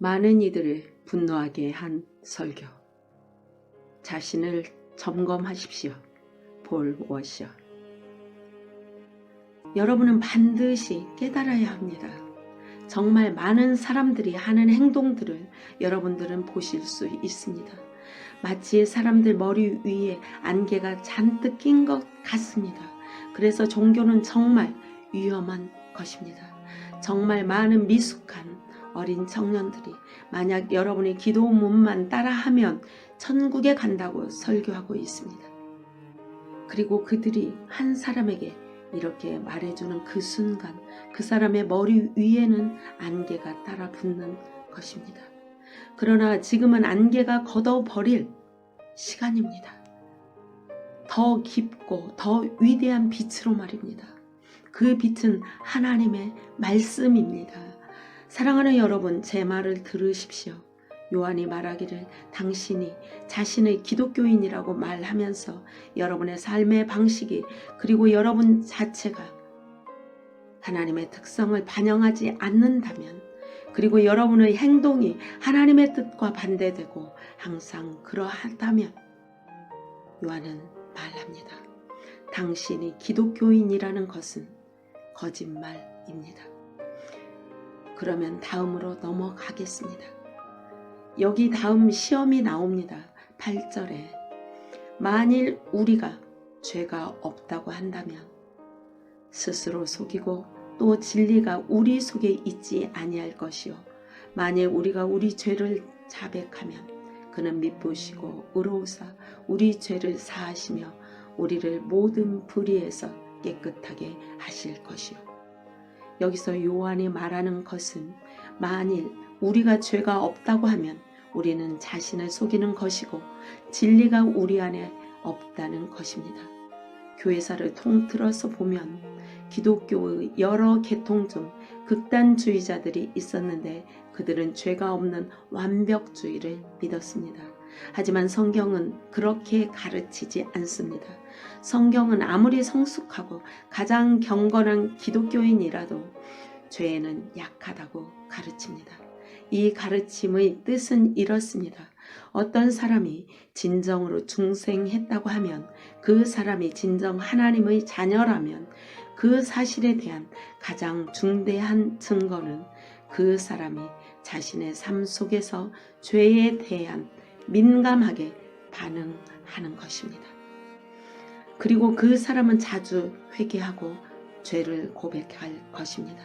많은 이들을 분노하게 한 설교. 자신을 점검하십시오. 볼 워셔. 여러분은 반드시 깨달아야 합니다. 정말 많은 사람들이 하는 행동들을 여러분들은 보실 수 있습니다. 마치 사람들 머리 위에 안개가 잔뜩 낀 것 같습니다. 그래서 종교는 정말 위험한 것입니다. 정말 많은 미숙한 어린 청년들이 만약 여러분의 기도 문만 따라하면 천국에 간다고 설교하고 있습니다. 그리고 그들이 한 사람에게 이렇게 말해주는 그 순간 그 사람의 머리 위에는 안개가 따라 붙는 것입니다. 그러나 지금은 안개가 걷어버릴 시간입니다. 더 깊고 더 위대한 빛으로 말입니다. 그 빛은 하나님의 말씀입니다. 사랑하는 여러분, 제 말을 들으십시오. 요한이 말하기를 당신이 자신의 기독교인이라고 말하면서 여러분의 삶의 방식이 그리고 여러분 자체가 하나님의 특성을 반영하지 않는다면 그리고 여러분의 행동이 하나님의 뜻과 반대되고 항상 그러하다면 요한은 말합니다. 당신이 기독교인이라는 것은 거짓말입니다. 그러면 다음으로 넘어가겠습니다. 여기 다음 시험이 나옵니다. 8절에 만일 우리가 죄가 없다고 한다면 스스로 속이고 또 진리가 우리 속에 있지 아니할 것이요 만일 우리가 우리 죄를 자백하면 그는 미쁘시고 의로우사 우리 죄를 사하시며 우리를 모든 불의에서 깨끗하게 하실 것이요 여기서 요한이 말하는 것은 만일 우리가 죄가 없다고 하면 우리는 자신을 속이는 것이고 진리가 우리 안에 없다는 것입니다. 교회사를 통틀어서 보면 기독교의 여러 계통 중 극단주의자들이 있었는데 그들은 죄가 없는 완벽주의를 믿었습니다. 하지만 성경은 그렇게 가르치지 않습니다. 성경은 아무리 성숙하고 가장 경건한 기독교인이라도 죄에는 약하다고 가르칩니다. 이 가르침의 뜻은 이렇습니다. 어떤 사람이 진정으로 중생했다고 하면 그 사람이 진정 하나님의 자녀라면 그 사실에 대한 가장 중대한 증거는 그 사람이 자신의 삶 속에서 죄에 대한 민감하게 반응하는 것입니다. 그리고 그 사람은 자주 회개하고 죄를 고백할 것입니다.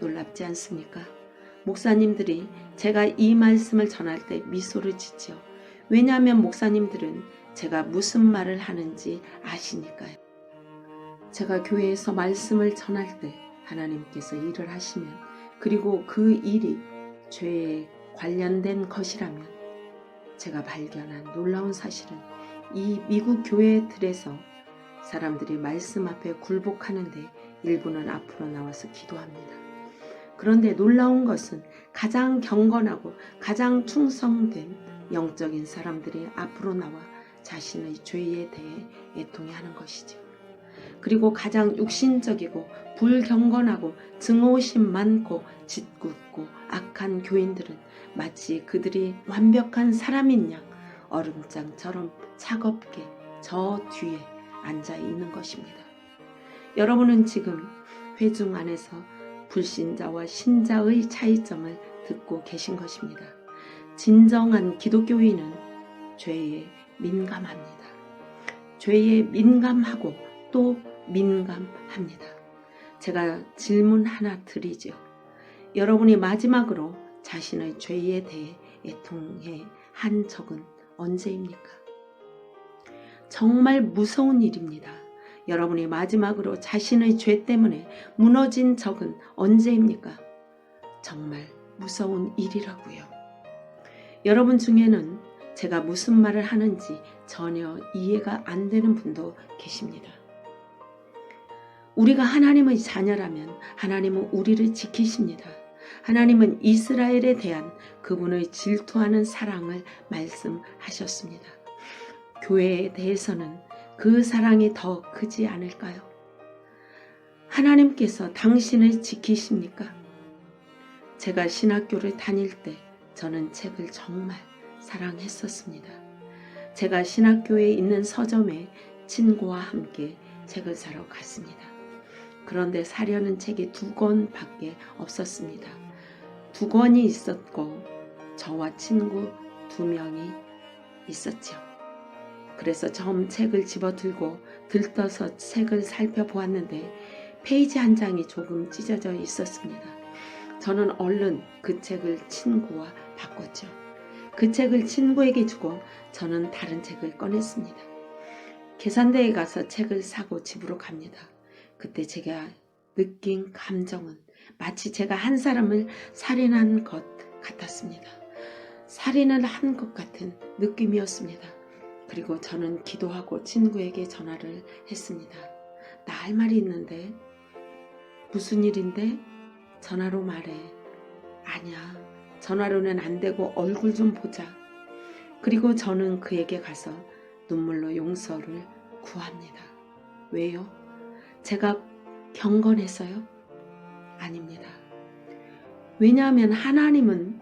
놀랍지 않습니까? 목사님들이 제가 이 말씀을 전할 때 미소를 짓죠. 왜냐하면 목사님들은 제가 무슨 말을 하는지 아시니까요. 제가 교회에서 말씀을 전할 때 하나님께서 일을 하시면 그리고 그 일이 죄에 관련된 것이라면 제가 발견한 놀라운 사실은 이 미국 교회들에서 사람들이 말씀 앞에 굴복하는데 일부는 앞으로 나와서 기도합니다. 그런데 놀라운 것은 가장 경건하고 가장 충성된 영적인 사람들이 앞으로 나와 자신의 죄에 대해 애통해 하는 것이죠. 그리고 가장 육신적이고 불경건하고 증오심 많고 짓궂고 악한 교인들은 마치 그들이 완벽한 사람인 양 얼음장처럼 차갑게 저 뒤에 앉아 있는 것입니다. 여러분은 지금 회중 안에서 불신자와 신자의 차이점을 듣고 계신 것입니다. 진정한 기독교인은 죄에 민감합니다. 죄에 민감하고 또 민감합니다. 제가 질문 하나 드리죠. 여러분이 마지막으로 자신의 죄에 대해 애통해 한 적은 언제입니까? 정말 무서운 일입니다. 여러분이 마지막으로 자신의 죄 때문에 무너진 적은 언제입니까? 정말 무서운 일이라고요. 여러분 중에는 제가 무슨 말을 하는지 전혀 이해가 안 되는 분도 계십니다. 우리가 하나님의 자녀라면 하나님은 우리를 지키십니다. 하나님은 이스라엘에 대한 그분의 질투하는 사랑을 말씀하셨습니다. 교회에 대해서는 그 사랑이 더 크지 않을까요? 하나님께서 당신을 지키십니까? 제가 신학교를 다닐 때 저는 책을 정말 사랑했었습니다. 제가 신학교에 있는 서점에 친구와 함께 책을 사러 갔습니다. 그런데 사려는 책이 두 권밖에 없었습니다. 두 권이 있었고 저와 친구 두 명이 있었죠. 그래서 처음 책을 집어들고 들떠서 책을 살펴보았는데 페이지 한 장이 조금 찢어져 있었습니다. 저는 얼른 그 책을 친구와 바꿨죠. 그 책을 친구에게 주고 저는 다른 책을 꺼냈습니다. 계산대에 가서 책을 사고 집으로 갑니다. 그때 제가 느낀 감정은 마치 제가 한 사람을 살인한 것 같았습니다. 살인을 한 것 같은 느낌이었습니다. 그리고 저는 기도하고 친구에게 전화를 했습니다. 나 할 말이 있는데 무슨 일인데 전화로 말해. 아니야. 전화로는 안 되고 얼굴 좀 보자. 그리고 저는 그에게 가서 눈물로 용서를 구합니다. 왜요? 제가 경건해서요? 아닙니다. 왜냐하면 하나님은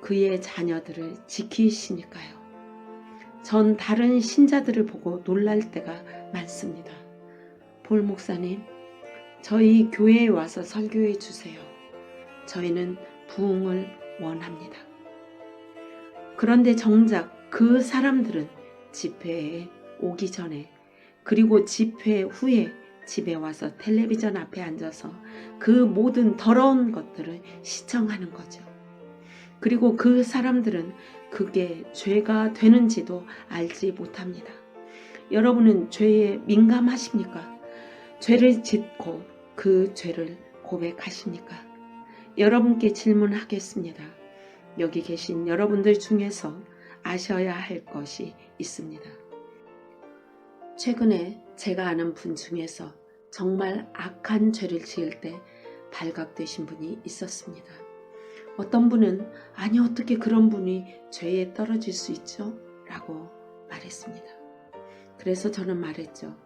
그의 자녀들을 지키시니까요. 전 다른 신자들을 보고 놀랄 때가 많습니다. 볼 목사님, 저희 교회에 와서 설교해 주세요. 저희는 부흥을 원합니다. 그런데 정작 그 사람들은 집회에 오기 전에 그리고 집회 후에 집에 와서 텔레비전 앞에 앉아서 그 모든 더러운 것들을 시청하는 거죠. 그리고 그 사람들은 그게 죄가 되는지도 알지 못합니다. 여러분은 죄에 민감하십니까? 죄를 짓고 그 죄를 고백하십니까? 여러분께 질문하겠습니다. 여기 계신 여러분들 중에서 아셔야 할 것이 있습니다. 최근에 제가 아는 분 중에서 정말 악한 죄를 지을 때 발각되신 분이 있었습니다. 어떤 분은 아니 어떻게 그런 분이 죄에 떨어질 수 있죠? 라고 말했습니다. 그래서 저는 말했죠.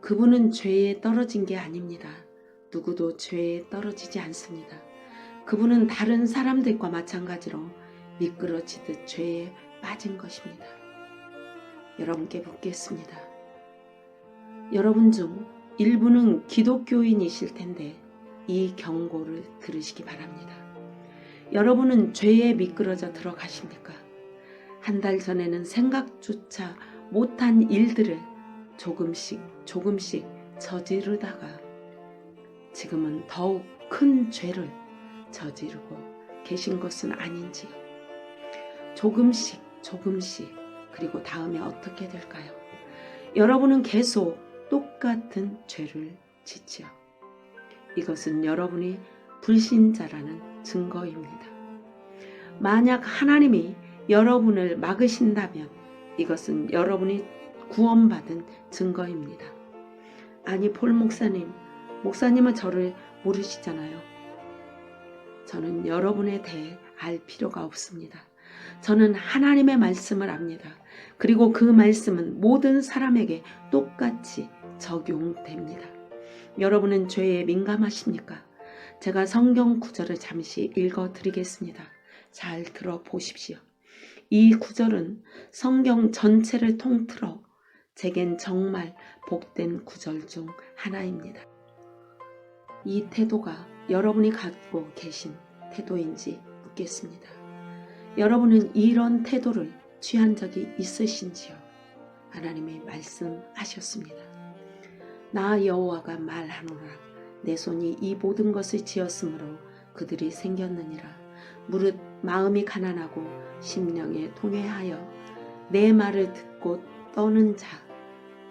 그분은 죄에 떨어진 게 아닙니다. 누구도 죄에 떨어지지 않습니다. 그분은 다른 사람들과 마찬가지로 미끄러지듯 죄에 빠진 것입니다. 여러분께 묻겠습니다. 여러분 중 일부는 기독교인이실 텐데 이 경고를 들으시기 바랍니다. 여러분은 죄에 미끄러져 들어가십니까? 한 달 전에는 생각조차 못한 일들을 조금씩 조금씩 저지르다가 지금은 더욱 큰 죄를 저지르고 계신 것은 아닌지요. 조금씩 조금씩 그리고 다음에 어떻게 될까요? 여러분은 계속 똑같은 죄를 짓지요. 이것은 여러분이 불신자라는 증거입니다. 만약 하나님이 여러분을 막으신다면 이것은 여러분이 구원받은 증거입니다. 아니, 폴 목사님, 목사님은 저를 모르시잖아요. 저는 여러분에 대해 알 필요가 없습니다. 저는 하나님의 말씀을 압니다. 그리고 그 말씀은 모든 사람에게 똑같이 적용됩니다. 여러분은 죄에 민감하십니까? 제가 성경 구절을 잠시 읽어 드리겠습니다. 잘 들어보십시오. 이 구절은 성경 전체를 통틀어 제겐 정말 복된 구절 중 하나입니다. 이 태도가 여러분이 갖고 계신 태도인지 묻겠습니다. 여러분은 이런 태도를 취한 적이 있으신지요? 하나님이 말씀하셨습니다. 나 여호와가 말하노라 내 손이 이 모든 것을 지었으므로 그들이 생겼느니라 무릇 마음이 가난하고 심령에 통회하여 내 말을 듣고 떠는 자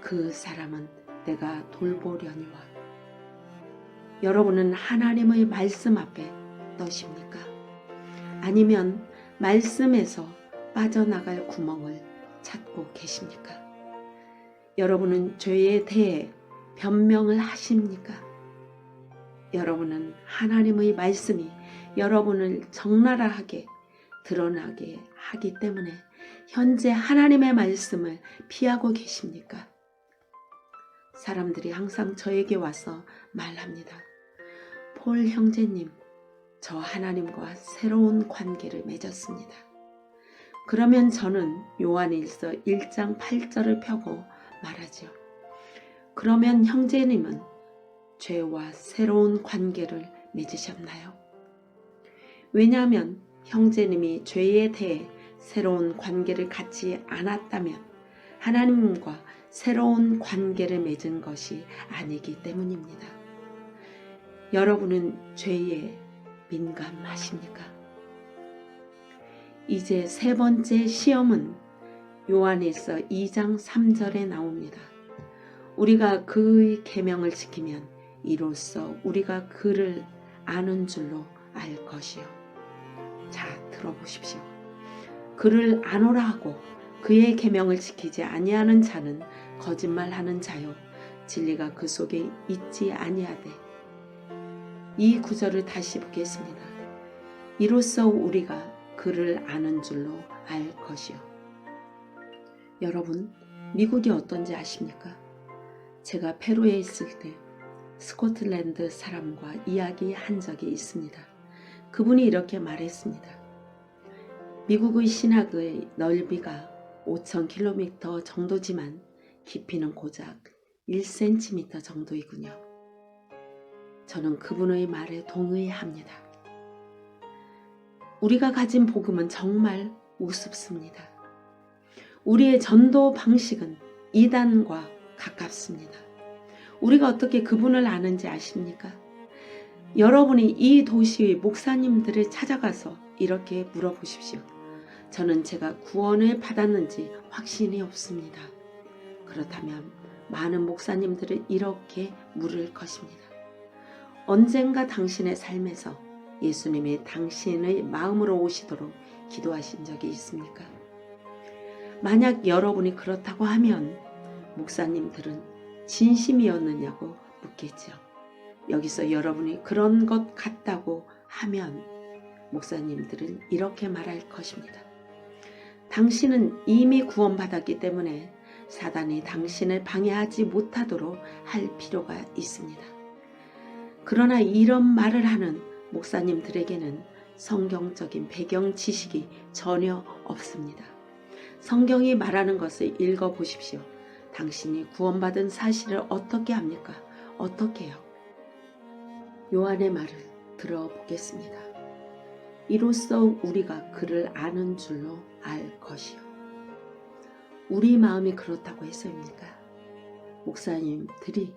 그 사람은 내가 돌보려니와 여러분은 하나님의 말씀 앞에 떠십니까? 아니면 말씀에서 빠져나갈 구멍을 찾고 계십니까? 여러분은 죄에 대해 변명을 하십니까? 여러분은 하나님의 말씀이 여러분을 적나라하게 드러나게 하기 때문에 현재 하나님의 말씀을 피하고 계십니까? 사람들이 항상 저에게 와서 말합니다. 폴 형제님, 저 하나님과 새로운 관계를 맺었습니다. 그러면 저는 요한일서 1장 8절을 펴고 말하죠. 그러면 형제님은 죄와 새로운 관계를 맺으셨나요? 왜냐하면 형제님이 죄에 대해 새로운 관계를 갖지 않았다면 하나님과 새로운 관계를 맺은 것이 아니기 때문입니다. 여러분은 죄에 민감하십니까? 이제 세 번째 시험은 요한일서 2장 3절에 나옵니다. 우리가 그의 계명을 지키면 이로써 우리가 그를 아는 줄로 알 것이요. 자, 들어보십시오. 그를 아노라 하고 그의 계명을 지키지 아니하는 자는 거짓말하는 자요 진리가 그 속에 있지 아니하되 이 구절을 다시 보겠습니다. 이로써 우리가 그를 아는 줄로 알 것이요. 여러분, 미국이 어떤지 아십니까? 제가 페루에 있을 때 스코틀랜드 사람과 이야기한 적이 있습니다. 그분이 이렇게 말했습니다. 미국의 신학의 넓이가 5,000km 정도지만 깊이는 고작 1cm 정도이군요. 저는 그분의 말에 동의합니다. 우리가 가진 복음은 정말 우습습니다. 우리의 전도 방식은 이단과 가깝습니다. 우리가 어떻게 그분을 아는지 아십니까? 여러분이 이 도시의 목사님들을 찾아가서 이렇게 물어보십시오. 저는 제가 구원을 받았는지 확신이 없습니다. 그렇다면 많은 목사님들을 이렇게 물을 것입니다. 언젠가 당신의 삶에서 예수님이 당신의 마음으로 오시도록 기도하신 적이 있습니까? 만약 여러분이 그렇다고 하면 목사님들은 진심이었느냐고 묻겠죠. 여기서 여러분이 그런 것 같다고 하면 목사님들은 이렇게 말할 것입니다. 당신은 이미 구원받았기 때문에 사단이 당신을 방해하지 못하도록 할 필요가 있습니다. 그러나 이런 말을 하는 목사님들에게는 성경적인 배경 지식이 전혀 없습니다. 성경이 말하는 것을 읽어 보십시오. 당신이 구원받은 사실을 어떻게 합니까? 어떻게 해요? 요한의 말을 들어보겠습니다. 이로써 우리가 그를 아는 줄로 알 것이요. 우리 마음이 그렇다고 해서입니까? 목사님들이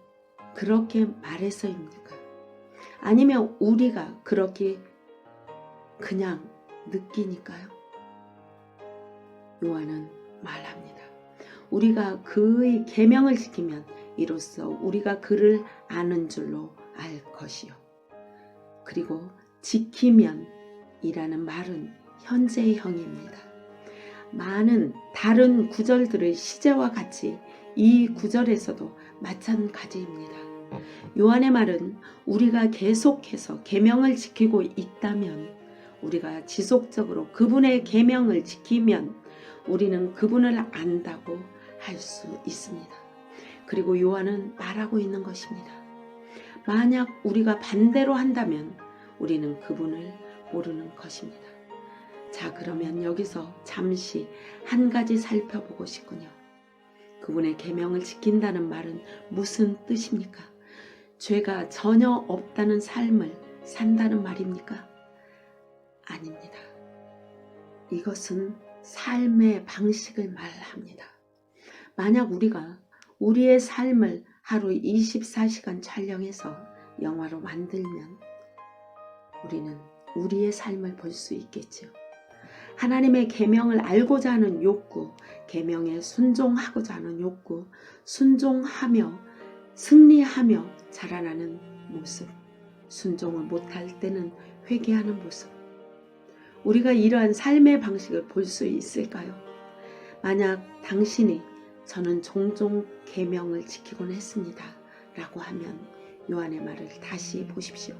그렇게 말해서입니까? 아니면 우리가 그렇게 그냥 느끼니까요? 요한은 말합니다. 우리가 그의 계명을 지키면 이로써 우리가 그를 아는 줄로 알 것이요. 그리고 지키면 이라는 말은 현재형입니다. 많은 다른 구절들의 시제와 같이 이 구절에서도 마찬가지입니다. 요한의 말은 우리가 계속해서 계명을 지키고 있다면 우리가 지속적으로 그분의 계명을 지키면 우리는 그분을 안다고 할 수 있습니다. 그리고 요한은 말하고 있는 것입니다. 만약 우리가 반대로 한다면 우리는 그분을 모르는 것입니다. 자, 그러면 여기서 잠시 한 가지 살펴보고 싶군요. 그분의 계명을 지킨다는 말은 무슨 뜻입니까? 죄가 전혀 없다는 삶을 산다는 말입니까? 아닙니다. 이것은 삶의 방식을 말합니다. 만약 우리가 우리의 삶을 하루 24시간 촬영해서 영화로 만들면 우리는 우리의 삶을 볼 수 있겠죠. 하나님의 계명을 알고자 하는 욕구, 계명에 순종하고자 하는 욕구, 순종하며 승리하며 자라나는 모습, 순종을 못할 때는 회개하는 모습. 우리가 이러한 삶의 방식을 볼 수 있을까요? 만약 당신이 저는 종종 계명을 지키곤 했습니다. 라고 하면 요한의 말을 다시 보십시오.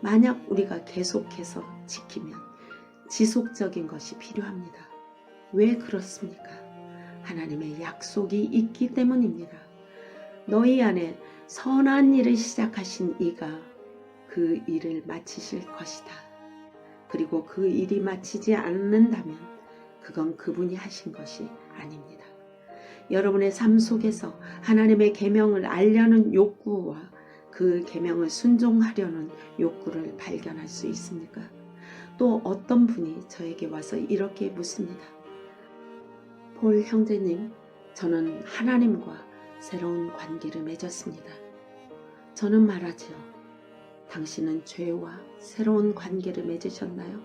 만약 우리가 계속해서 지키면 지속적인 것이 필요합니다. 왜 그렇습니까? 하나님의 약속이 있기 때문입니다. 너희 안에 선한 일을 시작하신 이가 그 일을 마치실 것이다. 그리고 그 일이 마치지 않는다면 그건 그분이 하신 것이 아닙니다. 여러분의 삶 속에서 하나님의 계명을 알려는 욕구와 그 계명을 순종하려는 욕구를 발견할 수 있습니까? 또 어떤 분이 저에게 와서 이렇게 묻습니다. 폴 형제님, 저는 하나님과 새로운 관계를 맺었습니다. 저는 말하지요. 당신은 죄와 새로운 관계를 맺으셨나요?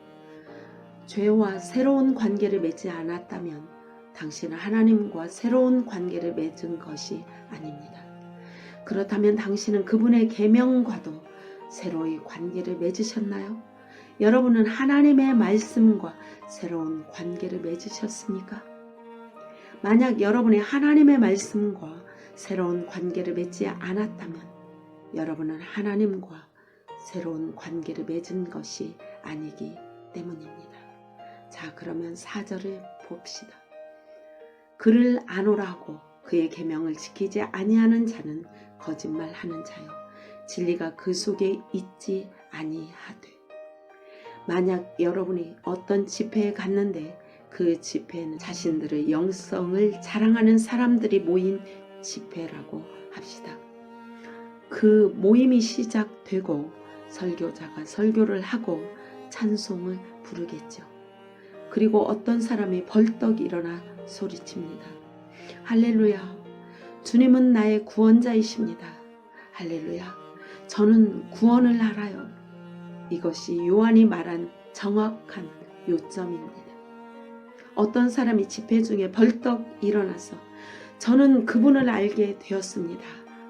죄와 새로운 관계를 맺지 않았다면 당신은 하나님과 새로운 관계를 맺은 것이 아닙니다. 그렇다면 당신은 그분의 계명과도 새로이 관계를 맺으셨나요? 여러분은 하나님의 말씀과 새로운 관계를 맺으셨습니까? 만약 여러분이 하나님의 말씀과 새로운 관계를 맺지 않았다면 여러분은 하나님과 새로운 관계를 맺은 것이 아니기 때문입니다. 자, 그러면 사절을 봅시다. 그를 아노라고 그의 계명을 지키지 아니하는 자는 거짓말하는 자요 진리가 그 속에 있지 아니하되 만약 여러분이 어떤 집회에 갔는데 그 집회는 자신들의 영성을 자랑하는 사람들이 모인 집회라고 합시다. 그 모임이 시작되고 설교자가 설교를 하고 찬송을 부르겠죠. 그리고 어떤 사람이 벌떡 일어나 소리칩니다. 할렐루야. 주님은 나의 구원자이십니다. 할렐루야. 저는 구원을 알아요. 이것이 요한이 말한 정확한 요점입니다. 어떤 사람이 집회 중에 벌떡 일어나서 저는 그분을 알게 되었습니다.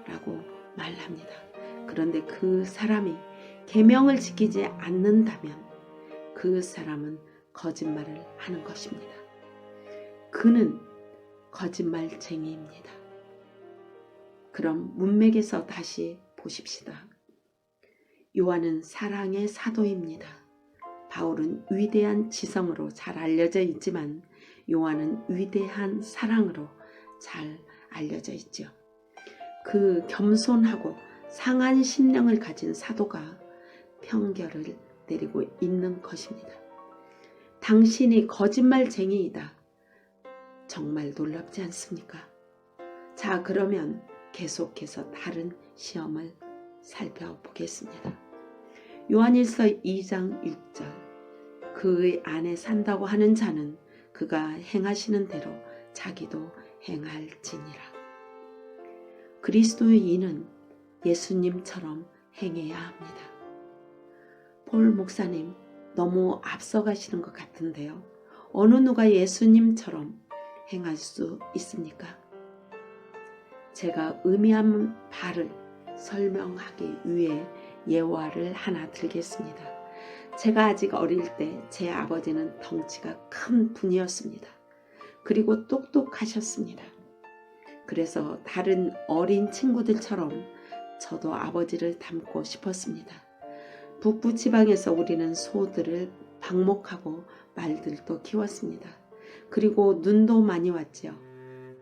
라고 말합니다. 그런데 그 사람이 계명을 지키지 않는다면 그 사람은 거짓말을 하는 것입니다. 그는 거짓말쟁이입니다. 그럼 문맥에서 다시 보십시다. 요한은 사랑의 사도입니다. 바울은 위대한 지성으로 잘 알려져 있지만 요한은 위대한 사랑으로 잘 알려져 있죠. 그 겸손하고 상한 심령을 가진 사도가 편결을 내리고 있는 것입니다. 당신이 거짓말쟁이이다. 정말 놀랍지 않습니까? 자, 그러면 계속해서 다른 시험을 살펴보겠습니다. 요한일서 2장 6절 그의 안에 산다고 하는 자는 그가 행하시는 대로 자기도 행할지니라. 그리스도의 이는 예수님처럼 행해야 합니다. 폴 목사님 너무 앞서가시는 것 같은데요. 어느 누가 예수님처럼 행할 수 있습니까? 제가 의미한 바를 설명하기 위해 예화를 하나 들겠습니다. 제가 아직 어릴 때 제 아버지는 덩치가 큰 분이었습니다. 그리고 똑똑하셨습니다. 그래서 다른 어린 친구들처럼 저도 아버지를 닮고 싶었습니다. 북부 지방에서 우리는 소들을 방목하고 말들도 키웠습니다. 그리고 눈도 많이 왔지요.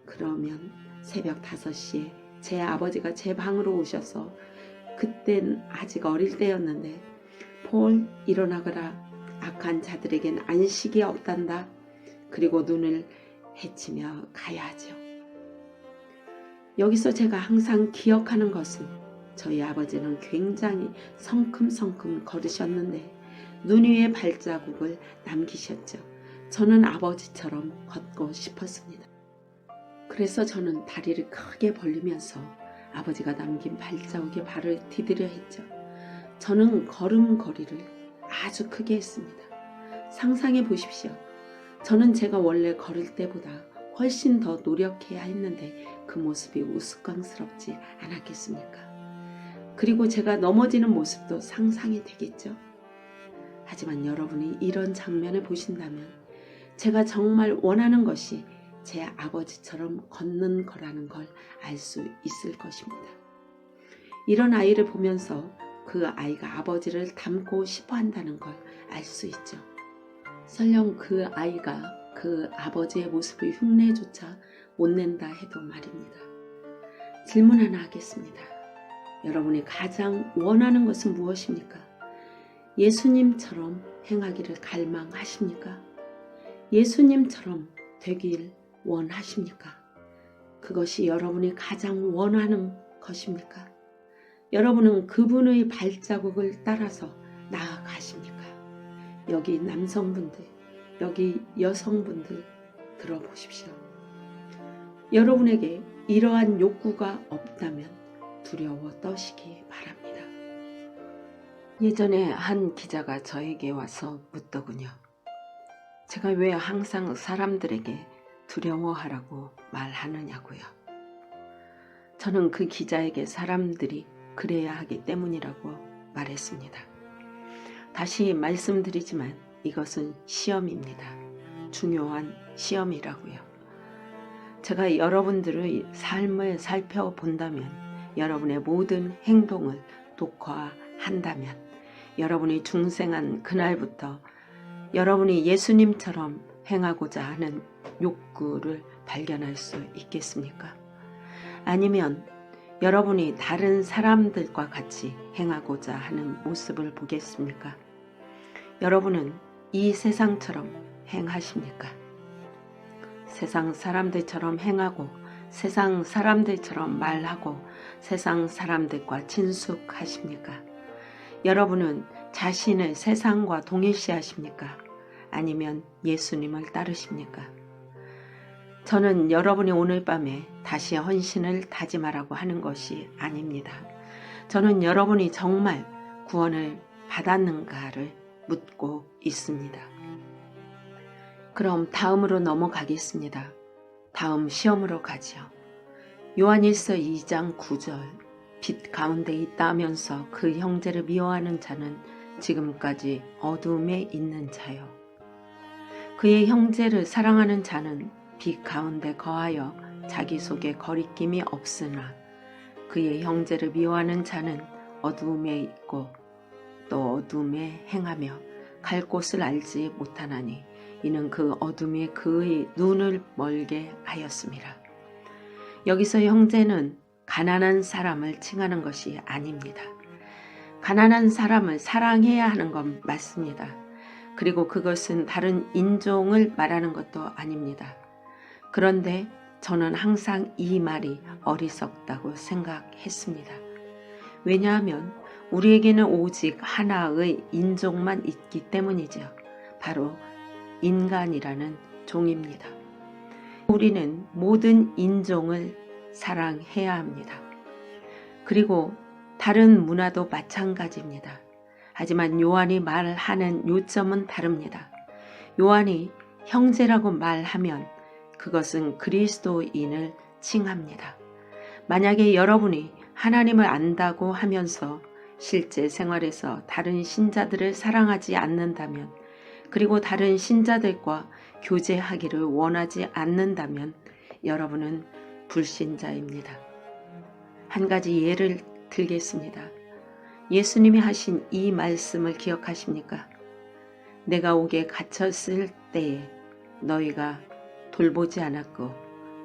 그러면 새벽 5시에 제 아버지가 제 방으로 오셔서 그땐 아직 어릴 때였는데 폴 일어나거라 악한 자들에겐 안식이 없단다. 그리고 눈을 헤치며 가야 하죠. 여기서 제가 항상 기억하는 것은 저희 아버지는 굉장히 성큼성큼 걸으셨는데 눈 위에 발자국을 남기셨죠. 저는 아버지처럼 걷고 싶었습니다. 그래서 저는 다리를 크게 벌리면서 아버지가 남긴 발자국에 발을 디디려 했죠. 저는 걸음걸이를 아주 크게 했습니다. 상상해 보십시오. 저는 제가 원래 걸을 때보다 훨씬 더 노력해야 했는데 그 모습이 우스꽝스럽지 않았겠습니까? 그리고 제가 넘어지는 모습도 상상이 되겠죠? 하지만 여러분이 이런 장면을 보신다면 제가 정말 원하는 것이 제 아버지처럼 걷는 거라는 걸 알 수 있을 것입니다. 이런 아이를 보면서 그 아이가 아버지를 닮고 싶어 한다는 걸 알 수 있죠. 설령 그 아이가 그 아버지의 모습을 흉내조차 못 낸다 해도 말입니다. 질문 하나 하겠습니다. 여러분이 가장 원하는 것은 무엇입니까? 예수님처럼 행하기를 갈망하십니까? 예수님처럼 되길 원하십니까? 그것이 여러분이 가장 원하는 것입니까? 여러분은 그분의 발자국을 따라서 나아가십니까? 여기 남성분들, 여기 여성분들 들어보십시오. 여러분에게 이러한 욕구가 없다면 두려워 떠시기 바랍니다. 예전에 한 기자가 저에게 와서 묻더군요. 제가 왜 항상 사람들에게 두려워하라고 말하느냐고요. 저는 그 기자에게 사람들이 그래야 하기 때문이라고 말했습니다. 다시 말씀드리지만 이것은 시험입니다. 중요한 시험이라고요. 제가 여러분들의 삶을 살펴본다면 여러분의 모든 행동을 독화한다면 여러분이 중생한 그날부터 여러분이 예수님처럼 행하고자 하는 욕구를 발견할 수 있겠습니까? 아니면 여러분이 다른 사람들과 같이 행하고자 하는 모습을 보겠습니까? 여러분은 이 세상처럼 행하십니까? 세상 사람들처럼 행하고 세상 사람들처럼 말하고 세상 사람들과 친숙하십니까? 여러분은 자신을 세상과 동일시하십니까? 아니면 예수님을 따르십니까? 저는 여러분이 오늘 밤에 다시 헌신을 다짐하라고 하는 것이 아닙니다. 저는 여러분이 정말 구원을 받았는가를 묻고 있습니다. 그럼 다음으로 넘어가겠습니다. 다음 시험으로 가지요. 요한일서 2장 9절 빛 가운데 있다면서 그 형제를 미워하는 자는 지금까지 어둠에 있는 자요. 그의 형제를 사랑하는 자는 빛 가운데 거하여 자기 속에 거리낌이 없으나 그의 형제를 미워하는 자는 어두움에 있고 또 어둠에 행하며 갈 곳을 알지 못하나니 이는 그 어둠이 그의 눈을 멀게 하였습니다. 여기서 형제는 가난한 사람을 칭하는 것이 아닙니다. 가난한 사람을 사랑해야 하는 건 맞습니다. 그리고 그것은 다른 인종을 말하는 것도 아닙니다. 그런데 저는 항상 이 말이 어리석다고 생각했습니다. 왜냐하면 우리에게는 오직 하나의 인종만 있기 때문이죠. 바로 인간이라는 종입니다. 우리는 모든 인종을 사랑해야 합니다. 그리고 다른 문화도 마찬가지입니다. 하지만 요한이 말하는 요점은 다릅니다. 요한이 형제라고 말하면 그것은 그리스도인을 칭합니다. 만약에 여러분이 하나님을 안다고 하면서 실제 생활에서 다른 신자들을 사랑하지 않는다면 그리고 다른 신자들과 교제하기를 원하지 않는다면 여러분은 불신자입니다. 한 가지 예를 들겠습니다. 예수님이 하신 이 말씀을 기억하십니까? 내가 옥에 갇혔을 때에 너희가 돌보지 않았고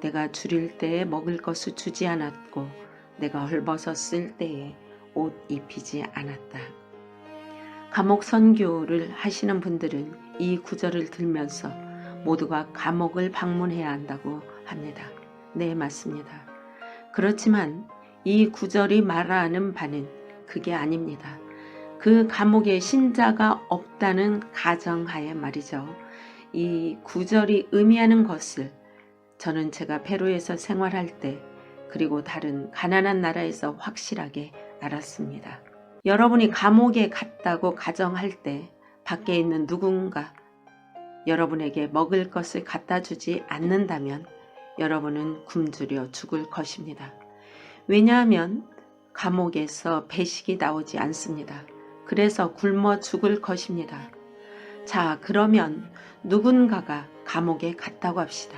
내가 줄일 때에 먹을 것을 주지 않았고 내가 헐벗었을 때에 옷 입히지 않았다. 감옥 선교를 하시는 분들은 이 구절을 들면서 모두가 감옥을 방문해야 한다고 합니다. 네, 맞습니다. 그렇지만 이 구절이 말하는 바는 그게 아닙니다. 그 감옥에 신자가 없다는 가정하에 말이죠. 이 구절이 의미하는 것을 저는 제가 페루에서 생활할 때 그리고 다른 가난한 나라에서 확실하게 알았습니다. 여러분이 감옥에 갔다고 가정할 때 밖에 있는 누군가 여러분에게 먹을 것을 갖다 주지 않는다면 여러분은 굶주려 죽을 것입니다. 왜냐하면 감옥에서 배식이 나오지 않습니다. 그래서 굶어 죽을 것입니다. 자, 그러면 누군가가 감옥에 갔다고 합시다.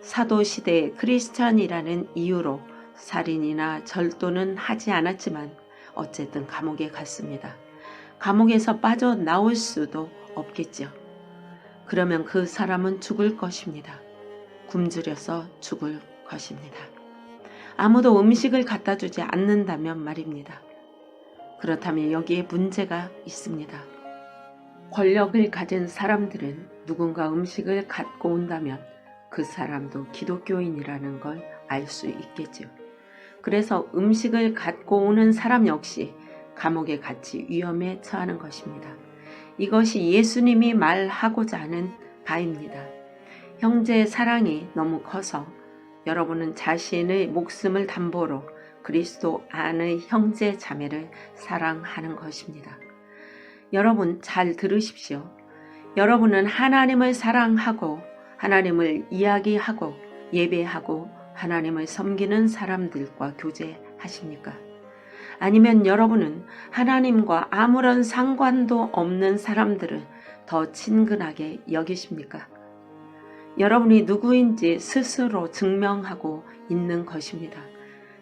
사도 시대의 크리스천이라는 이유로 살인이나 절도는 하지 않았지만 어쨌든 감옥에 갔습니다. 감옥에서 빠져나올 수도 없겠죠. 그러면 그 사람은 죽을 것입니다. 굶주려서 죽을 것입니다. 아무도 음식을 갖다 주지 않는다면 말입니다. 그렇다면 여기에 문제가 있습니다. 권력을 가진 사람들은 누군가 음식을 갖고 온다면 그 사람도 기독교인이라는 걸 알 수 있겠죠. 그래서 음식을 갖고 오는 사람 역시 감옥에 갇히 위험에 처하는 것입니다. 이것이 예수님이 말하고자 하는 바입니다. 형제의 사랑이 너무 커서 여러분은 자신의 목숨을 담보로 그리스도 안의 형제 자매를 사랑하는 것입니다. 여러분 잘 들으십시오. 여러분은 하나님을 사랑하고 하나님을 이야기하고 예배하고 하나님을 섬기는 사람들과 교제하십니까? 아니면 여러분은 하나님과 아무런 상관도 없는 사람들을 더 친근하게 여기십니까? 여러분이 누구인지 스스로 증명하고 있는 것입니다.